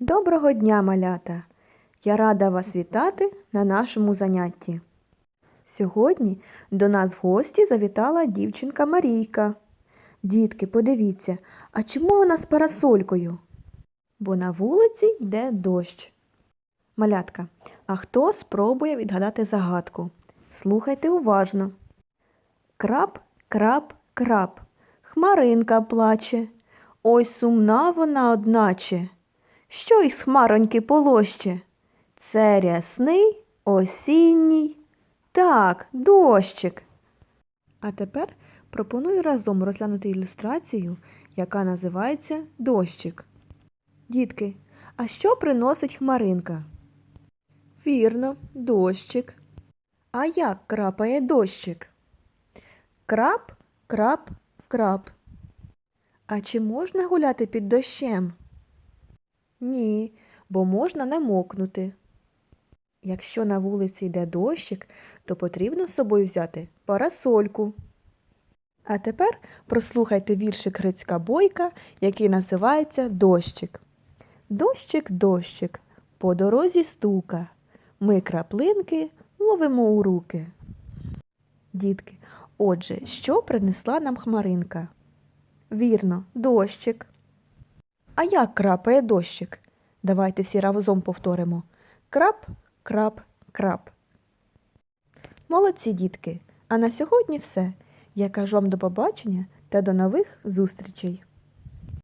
Доброго дня, малята! Я рада вас вітати на нашому занятті. Сьогодні до нас в гості завітала дівчинка Марійка. Дітки, подивіться, а чому вона з парасолькою? Бо на вулиці йде дощ. Малятка, а хто спробує відгадати загадку? Слухайте уважно. Крап, крап, крап, хмаринка плаче. Ой сумна вона одначе. Що із хмароньки полоще? Це рясний осінній. Так, дощик. А тепер пропоную разом розглянути ілюстрацію, яка називається Дощик. Дітки, а що приносить хмаринка? Вірно, дощик. А як крапає дощик? Крап, крап, крап. А чи можна гуляти під дощем? Ні, бо можна намокнути. Якщо на вулиці йде дощик, то потрібно з собою взяти парасольку. А тепер прослухайте віршик Грицька Бойка, який називається Дощик. Дощик, дощик, по дорозі стука. Ми краплинки ловимо у руки. Дітки, отже, що принесла нам хмаринка? Вірно, дощик. А як крапає дощик? Давайте всі разом повторимо. Крап, крап, крап. Молодці, дітки. А на сьогодні все. Я кажу вам до побачення та до нових зустрічей.